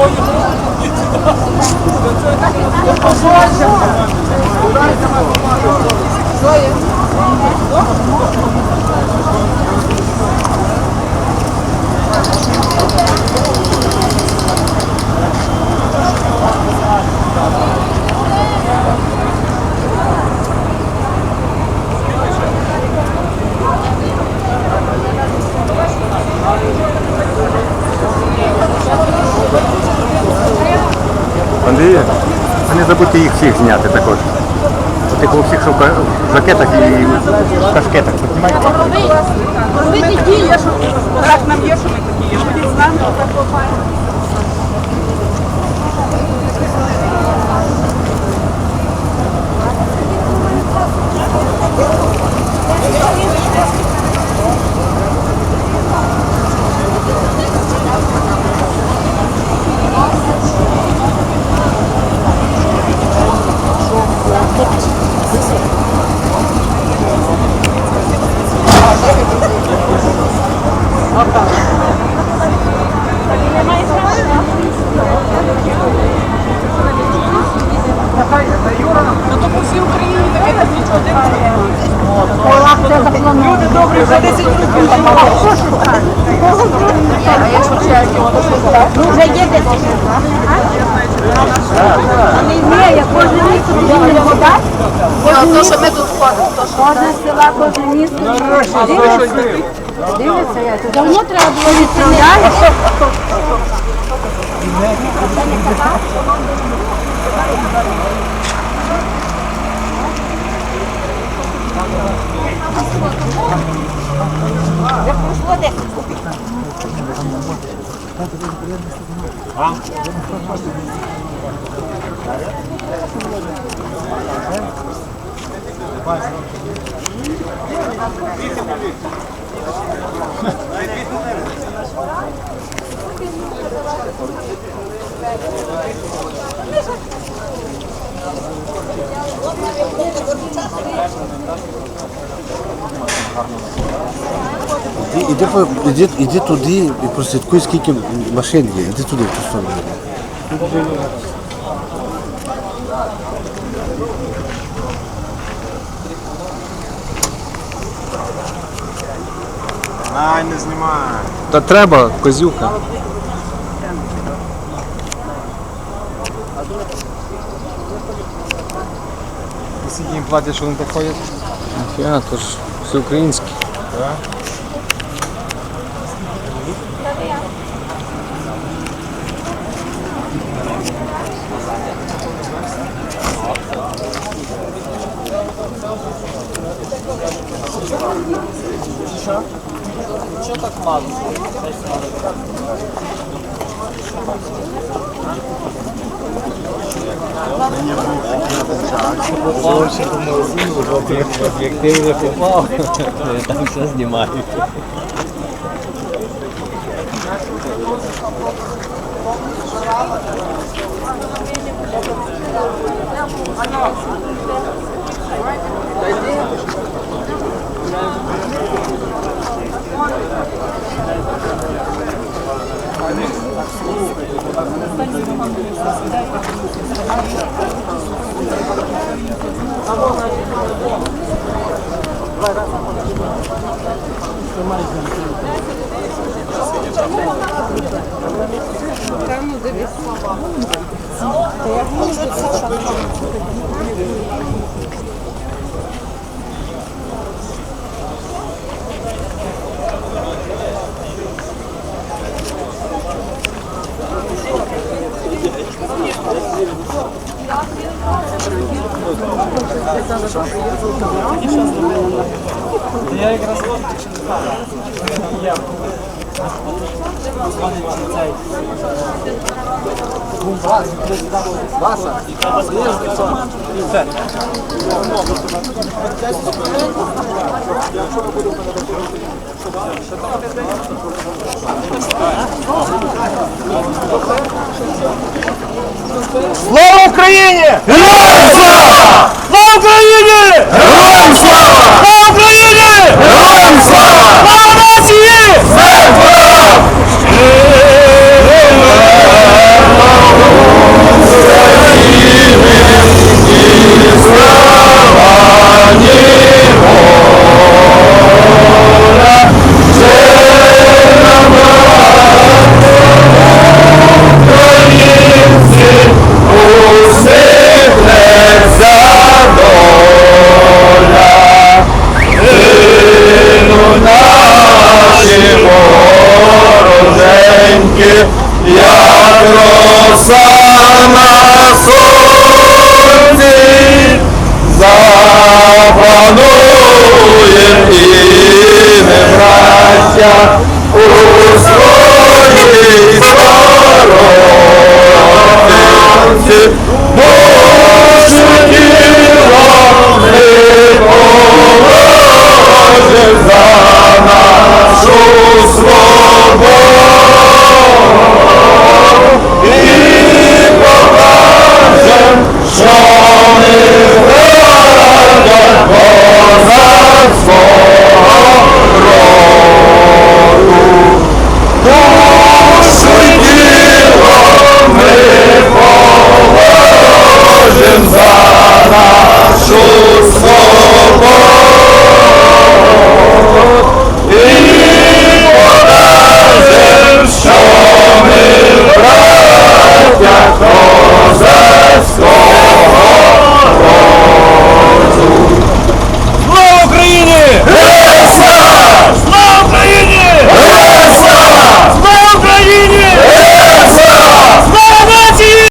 Андрій, а їх всіх зняти також. Тих у всіх, що в жакетах і в кашкетах. Ви такі що нам є, що ми такі є. З нами, ну десь. Я кожен місто не вода. То, що ми тут ходимо, то що Кожне села, кожне місто. Дивиться, я тут. Давно треба відправляти. А? Гарно. Іди, іди, іди, іди туди і прослідкуй, скільки машин є. Іди туди, в ту сторону. Ай, не знімай. Та треба, козюка. Скільки їм платять, що вони так ходять? Я то ж все українське. Об'єктив не попав, там все знімають. Слава Україні! Героям слава! Yeah. Запанує і не браття у